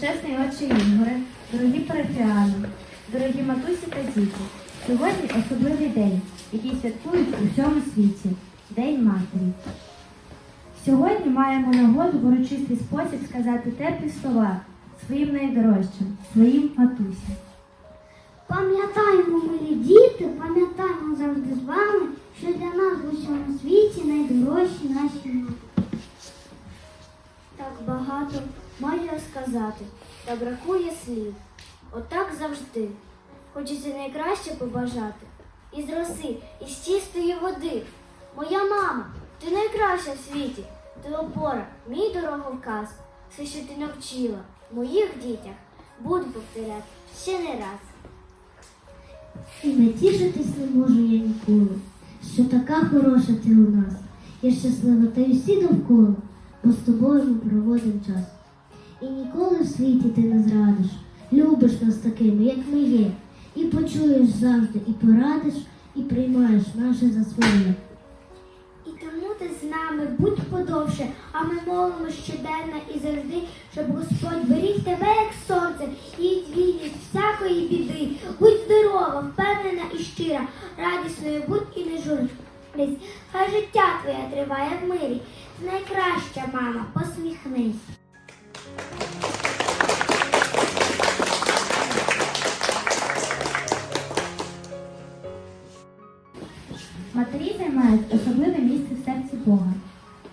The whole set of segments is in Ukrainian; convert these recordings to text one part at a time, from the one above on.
Пречесний отче Ігоре, дорогі парафіани, дорогі матусі та діти. Сьогодні особливий день, який святкують у всьому світі День Матері. Сьогодні маємо нагоду в урочистий спосіб сказати теплі слова своїм найдорожчим, своїм матусям. Пам'ятаємо, милі діти, пам'ятаємо завжди з вами, що для нас в усьому світі найдорожчі наші мати. Так багато маю сказати, та бракує слів. Отак завжди. Хочеться найкраще побажати. Із роси, із чистої води. Моя мама, ти найкраща в світі. Ти опора, мій дороговказ. Все, що ти навчила в моїх дітях, буду повторяти ще не раз. І натішитись не можу я ніколи, що така хороша ти у нас. Я щаслива та й усі довкола, бо з тобою ми проводимо час. І ніколи в світі ти не зрадиш, любиш нас такими, як ми є, і почуєш завжди, і порадиш, і приймаєш наше за. І тому ти з нами будь подовше, а ми молимо щоденно і завжди, щоб Господь беріг тебе, як сонце, і твій всякої біди. Будь здорова, впевнена і щира, радісною будь і не журись. Хай життя твоє триває в мирі. Найкраща мама, посміхнись. Матері займають особливе місце в серці Бога.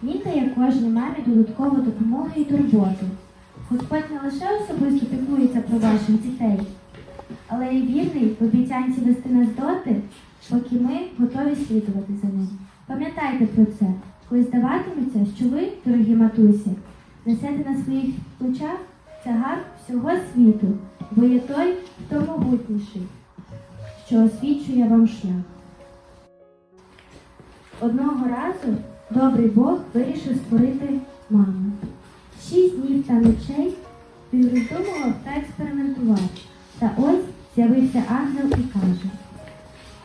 Він дає кожній мамі додаткову допомогу і турботу. Господь не лише особисто піклується про ваших дітей, але й вірний в обіцянці вести нас доти, поки ми готові слідувати за ним. Пам'ятайте про це, коли здаватиметься, що ви, дорогі матусі, несете на своїх плечах тягар всього світу, бо є той, хто могутніший, що освічує вам шлях. Одного разу добрий Бог вирішив створити маму. Шість днів та ночей він роздумував та експериментував. Та ось з'явився ангел і каже: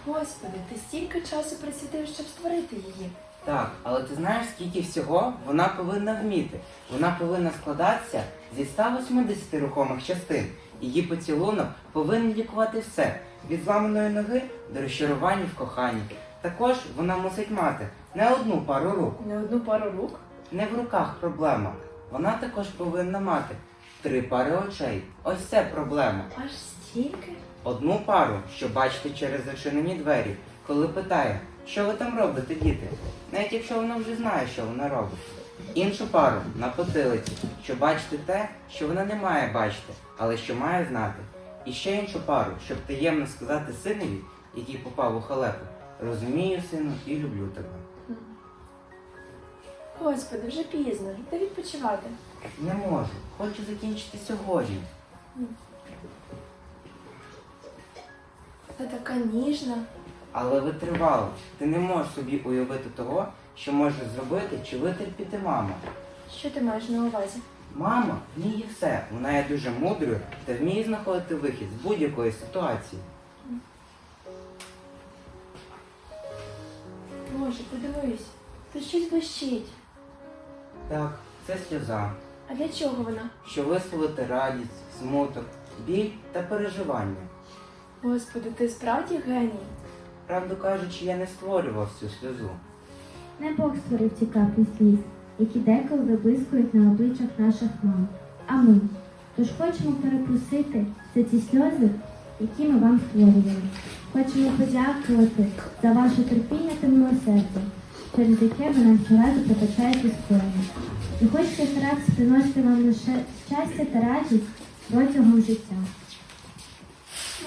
Господи, ти стільки часу присвятив, щоб створити її. Так, але ти знаєш, скільки всього вона повинна вміти. Вона повинна складатися зі 180 рухомих частин. Її поцілунок повинен лікувати все від зламаної ноги до розчарування в коханні. Також вона мусить мати не одну пару рук, Не одну пару рук. не в руках проблема. Вона також повинна мати три пари очей. Ось це проблема. Аж стільки. Одну пару, що бачите через зачинені двері, коли питає, що ви там робите, діти, навіть якщо вона вже знає, що вона робить. Іншу пару на потилиці, що бачите те, що вона не має бачити, але що має знати. І ще іншу пару, щоб таємно сказати синові, який попав у халепу, розумію, сину, і люблю тебе. Господи, вже пізно. Йди відпочивати. Не можу, хочу закінчити сьогодні. Ти така ніжна. Але витривало, ти не можеш собі уявити того, що може зробити чи витерпіти мама. Що ти маєш на увазі? Мама вміє все. Вона є дуже мудрою та вміє знаходити вихід з будь-якої ситуації. Боже, подивись, тут щось блищить. Так, це сльоза, А для чого вона? що висловити радість, смуток, біль та переживання. Господи, ти справді геній. Правду кажучи, я не створював цю сльозу. не Бог створив ці каплі сліз, які деколи виблискують на обличчях наших мам, а ми. Тож хочемо перепросити все ці сльози, які ми вам створювали. Хочемо подякувати за ваше терпіння та милосердя, через яке ви нам щоразу потачаєте скоєння. І хочете старатися приносити вам лише щастя та радість протягом життя.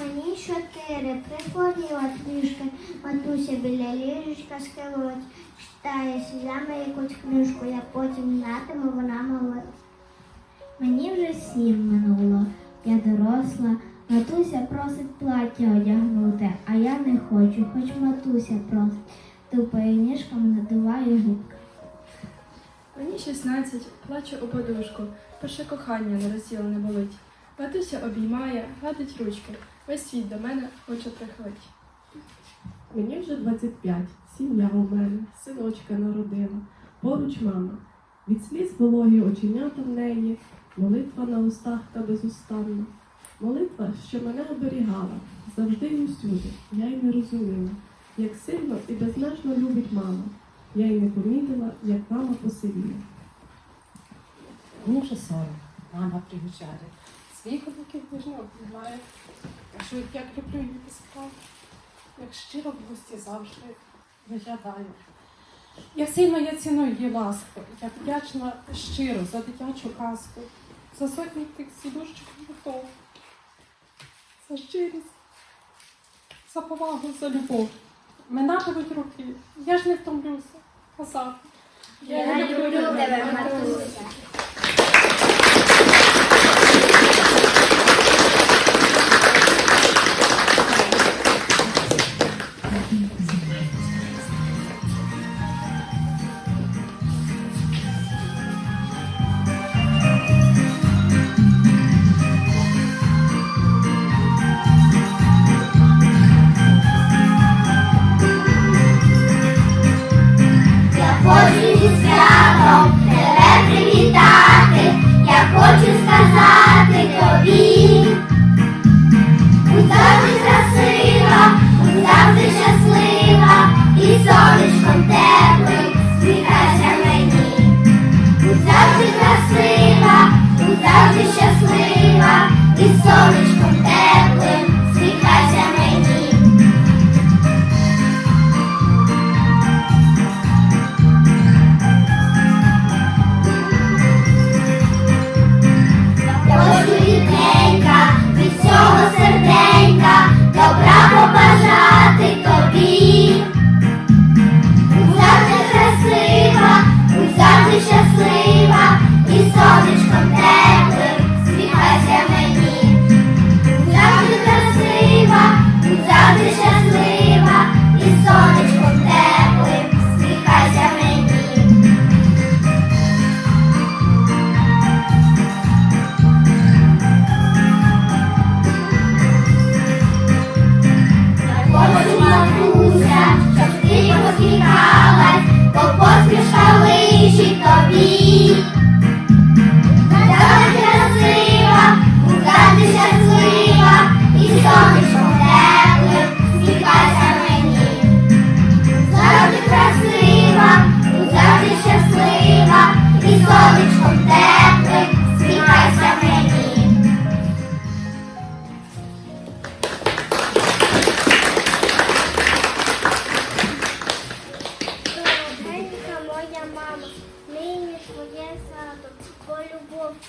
Мені чотири прихворіла трішки, матуся біля ліжечка схилилась, читає сльозами якусь книжку, я потім знатиму, вона молодь. Мені вже сім минуло, я доросла, матуся просить плаття одягнути, а я не хочу, хоч матуся просить. Тупою ніжками надуваю губки. Мені 16, плачу у подушку, перше кохання не розділене болить. Матуся обіймає, гладить ручки. Весь світ до мене хоче прихилить. Мені вже 25, сім'я у мене, синочка народила, поруч мама. Від сліз вологі оченята в неї, молитва на устах та безустанна. Молитва, що мене оберігала, завжди і усюди. Я й не розуміла, як сильно і безмежно любить мама. Я й не помітила, як мама посивіла. Мені вже сором. Мама приїжджає. Скільки таких ніжно обіймає. Кажу, як люблю її писати. Як щиро в гості завжди виглядаю. Як сильно я ціную її ласку, я вдячна щиро за дитячу казку, за сотні тих сідушчих готов, за щирість, за повагу, за любов. Минатимуть роки, я ж не втомлюся казати. Я люблю тебе, матуся.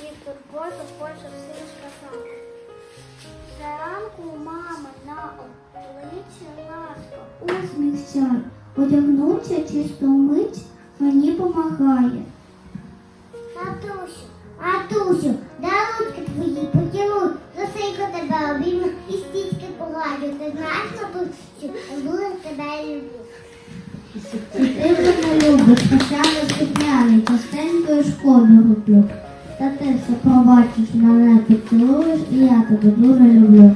І турботу хочу всім сказати. Зранку мама на обличчя ласка, Усміх сяр, одягнувся чисто мить, мені помагає. Матусю, матусю, дай ручки твої потягну, засейку тебе обійму і стічки погладю. Ти знаєш, матусю, я дуже тебе люблю. Ти мене любиш, хоча не слухняний, частенькою шкоду роблю. Та ти все пробачиш, мене поцілуєш, і я тебе дуже люблю.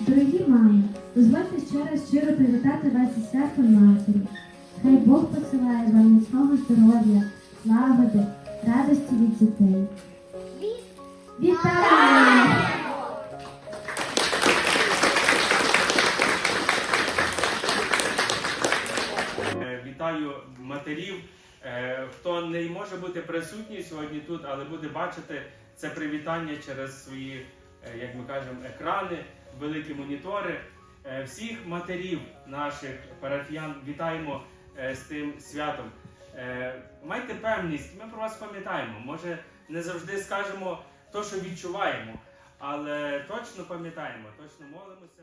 Дорогі мами, дозвольте ще раз щиро привітати вас із святом матері. Хай Бог посилає вам міцного здоров'я, лагоди, радості від дітей. Вітаю! Хто не може бути присутній сьогодні тут, але буде бачити це привітання через свої, е, як ми кажемо, екрани, великі монітори. Е, Всіх матерів наших парафіян вітаємо е, з тим святом. Е, Майте певність, ми про вас пам'ятаємо. Може, не завжди скажемо то, що відчуваємо, але точно пам'ятаємо, точно молимося.